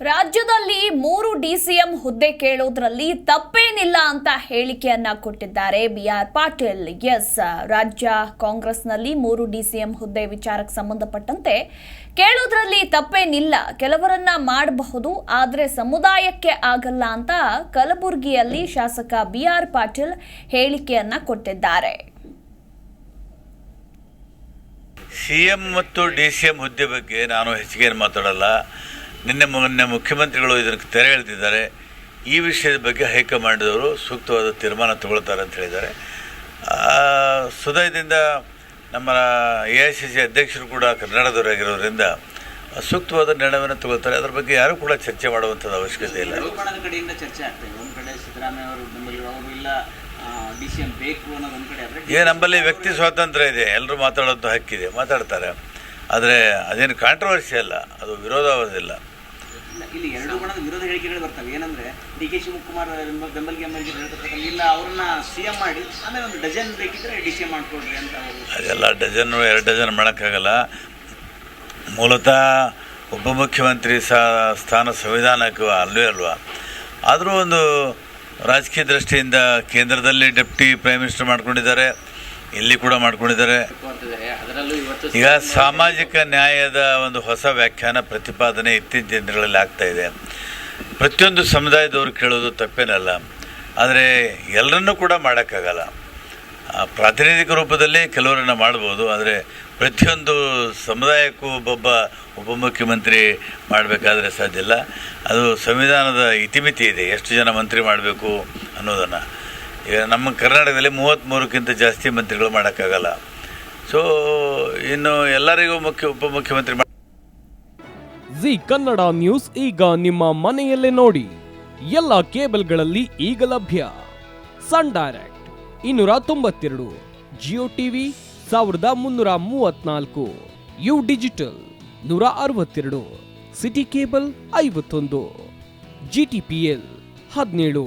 ರಾಜ್ಯದಲ್ಲಿ ಮೂರು ಡಿಸಿಎಂ ಹುದ್ದೆ ಕೇಳೋದ್ರಲ್ಲಿ ತಪ್ಪೇನಿಲ್ಲ ಅಂತ ಹೇಳಿಕೆಯನ್ನ ಕೊಟ್ಟಿದ್ದಾರೆ ಬಿ ಆರ್ ಪಾಟೀಲ್. ಎಸ್, ರಾಜ್ಯ ಕಾಂಗ್ರೆಸ್ನಲ್ಲಿ ಮೂರು ಡಿಸಿಎಂ ಹುದ್ದೆ ವಿಚಾರಕ್ಕೆ ಸಂಬಂಧಪಟ್ಟಂತೆ ಕೇಳೋದ್ರಲ್ಲಿ ತಪ್ಪೇನಿಲ್ಲ. ಕೆಲವರನ್ನ ಮಾಡಬಹುದು, ಆದರೆ ಸಮುದಾಯಕ್ಕೆ ಆಗಲ್ಲ ಅಂತ ಕಲಬುರಗಿಯಲ್ಲಿ ಶಾಸಕ ಬಿ ಆರ್ ಪಾಟೀಲ್ ಹೇಳಿಕೆಯನ್ನ ಕೊಟ್ಟಿದ್ದಾರೆ. ಸಿ ಎಂ ಮತ್ತು ಡಿ ಸಿ ಎಂ ಹುದ್ದೆ ಬಗ್ಗೆ ನಾನು ಹೆಚ್ಚಿಗೆ ಮಾತಾಡಲ್ಲ. ನಿನ್ನೆ ಮೊನ್ನೆ ಮುಖ್ಯಮಂತ್ರಿಗಳು ಇದಕ್ಕೆ ತೆರೆ ಎಳೆದಿದ್ದಾರೆ. ಈ ವಿಷಯದ ಬಗ್ಗೆ ಹೈಕಮಾಂಡ್ದವರು ಸೂಕ್ತವಾದ ತೀರ್ಮಾನ ತಗೊಳ್ತಾರೆ ಅಂತ ಹೇಳಿದ್ದಾರೆ. ಸುದಯದಿಂದ ನಮ್ಮ ಎ ಐ ಸಿ ಸಿ ಅಧ್ಯಕ್ಷರು ಕೂಡ ಕನ್ನಡದವರಾಗಿರೋದ್ರಿಂದ ಸೂಕ್ತವಾದ ನಿರ್ಣಯವನ್ನು ತಗೊಳ್ತಾರೆ. ಅದರ ಬಗ್ಗೆ ಯಾರೂ ಕೂಡ ಚರ್ಚೆ ಮಾಡುವಂಥದ್ದು ಅವಶ್ಯಕತೆ ಇಲ್ಲ. ಕಡೆಯಿಂದ ಚರ್ಚೆ ಒಂದ್ ಕಡೆ ಸಿದ್ದರಾಮಯ್ಯ ಅವರು ಇಲ್ಲ ಈಗ ನಮ್ಮಲ್ಲಿ ವ್ಯಕ್ತಿ ಸ್ವಾತಂತ್ರ್ಯ ಇದೆ. ಎಲ್ಲರೂ ಮಾತಾಡೋದು ಹಕ್ಕಿದೆ. ಮಾತಾಡ್ತಾರೆ. ಆದರೆ ಅದೇನು ಕಾಂಟ್ರವರ್ಸಿ ಅಲ್ಲ. ಅದು ವಿರೋಧಾವಧಿಲ್ಲ ಇಲ್ಲ, ಎರಡು ಬಣದ ವಿರೋಧ ಹೇಳಿಕೆಗಳು ಬರ್ತವೆ. ಏನಂದ್ರೆ ಡಿ ಕೆ ಶಿವಕುಮಾರ್ ಬೆಂಬ- ಬೆಂಬಲಿಗೆ ಹೇಳ್ತಿರ್ತಾರೆ ಇಲ್ಲ ಅವ್ರನ್ನ ಸಿ ಎಂ ಮಾಡಿ ಆಮೇಲೆ ಒಂದು ಡಜನ್ ಬೇಕಿದ್ರೆ ಡಿ ಸಿ ಎಂ ಮಾಡ್ಕೊಡ್ರಿ ಅಂತ ಅದೆಲ್ಲ ಡಜನ್ ಎರಡು ಡಜನ್ ಮಾಡೋಕ್ಕಾಗಲ್ಲ. ಮೂಲತಃ ಉಪಮುಖ್ಯಮಂತ್ರಿ ಸಾ ಸ್ಥಾನ ಸಂವಿಧಾನಕ್ಕೆ ಅಲ್ವೇ ಅಲ್ವಾ? ಆದರೂ ಒಂದು ರಾಜಕೀಯ ದೃಷ್ಟಿಯಿಂದ ಕೇಂದ್ರದಲ್ಲಿ ಡೆಪ್ಟಿ ಪ್ರೈಮ್ ಮಿನಿಸ್ಟರ್ ಮಾಡ್ಕೊಂಡಿದ್ದಾರೆ. ಇಲ್ಲಿ ಕೂಡ ಮಾಡ್ಕೊಂಡಿದ್ದಾರೆ. ಈಗ ಸಾಮಾಜಿಕ ನ್ಯಾಯದ ಒಂದು ಹೊಸ ವ್ಯಾಖ್ಯಾನ ಪ್ರತಿಪಾದನೆ ಇತ್ತೀಚಿನ ದಿನಗಳಲ್ಲಿ ಆಗ್ತಾ ಇದೆ. ಪ್ರತಿಯೊಂದು ಸಮುದಾಯದವರು ಕೇಳೋದು ತಪ್ಪೇನಲ್ಲ. ಆದರೆ ಎಲ್ಲರನ್ನೂ ಕೂಡ ಮಾಡೋಕ್ಕಾಗಲ್ಲ. ಪ್ರಾತಿನಿಧಿಕ ರೂಪದಲ್ಲಿ ಕೆಲವರನ್ನು ಮಾಡ್ಬೋದು. ಆದರೆ ಪ್ರತಿಯೊಂದು ಸಮುದಾಯಕ್ಕೂ ಒಬ್ಬೊಬ್ಬ ಉಪಮುಖ್ಯಮಂತ್ರಿ ಮಾಡಬೇಕಾದ್ರೆ ಸಾಧ್ಯ ಇಲ್ಲ. ಅದು ಸಂವಿಧಾನದ ಇತಿಮಿತಿ ಇದೆ. ಎಷ್ಟು ಜನ ಮಂತ್ರಿ ಮಾಡಬೇಕು ಅನ್ನೋದನ್ನು. ಈಗ ನಮ್ಮ ಕರ್ನಾಟಕದಲ್ಲಿ ಮೂವತ್ತ್ಮೂರಕ್ಕಿಂತ ಜಾಸ್ತಿ ಮಂತ್ರಿಗಳು ಮಾಡೋಕ್ಕಾಗಲ್ಲ. ಸೊ ಇನ್ನು ಎಲ್ಲರಿಗೂ ಮುಖ್ಯ, ಉಪಮುಖ್ಯಮಂತ್ರಿ ಜಿ ಕನ್ನಡ ನ್ಯೂಸ್ ಈಗ ನಿಮ್ಮ ಮನೆಯಲ್ಲೇ ನೋಡಿ. ಎಲ್ಲ ಕೇಬಲ್ಗಳಲ್ಲಿ ಈಗ ಲಭ್ಯ. ಸನ್ ಡೈರೆಕ್ಟ್ ಇನ್ನೂರ ತೊಂಬತ್ತೆರಡು, ಜಿಯೋ ಟಿವಿ ಸಾವಿರದ ಮುನ್ನೂರ ಮೂವತ್ನಾಲ್ಕು, ಯು ಡಿಜಿಟಲ್ ನೂರ ಅರವತ್ತೆರಡು, ಸಿಟಿ ಕೇಬಲ್ ಐವತ್ತೊಂದು, ಜಿ ಟಿ ಪಿ ಎಲ್ ಹದಿನೇಳು.